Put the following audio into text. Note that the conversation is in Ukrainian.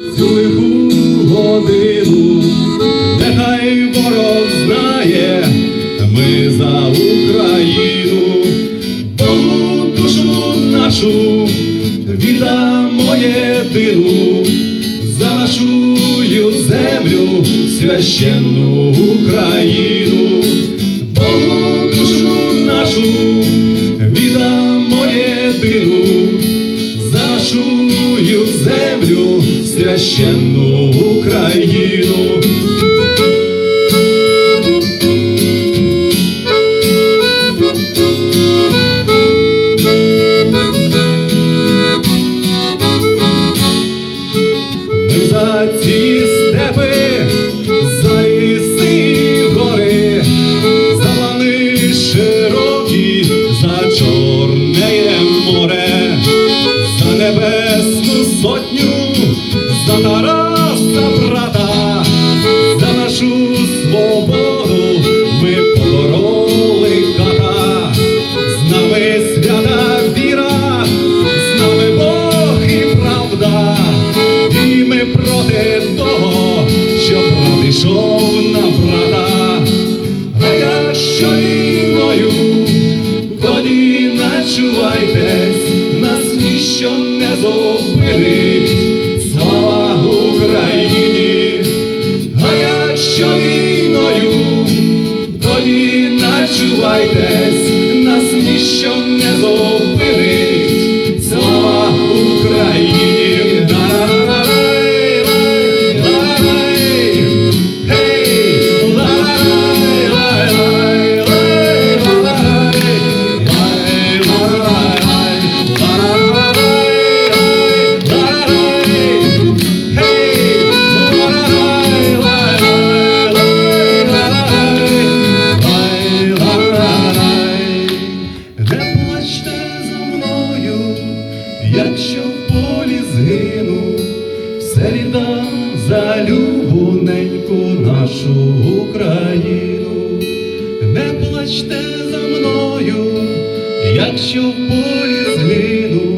Цю лиху годину, нехай ворог знає, ми за Україну, Богу душу нашу віддамо єдину, за нашу землю священну Україну, священну Україну. Ми за ці за Тараса брата, за нашу свободу ми побороли ката, з нами свята віра, з нами Бог і правда, і ми проти того, що прийшов на брата. А якщо війною, тоді начувайтесь, нас ніщо не зупинить, stracił łajdes, nas misją nie zobaczył. Нашу Україну. Не плачте за мною, якщо в полі згину,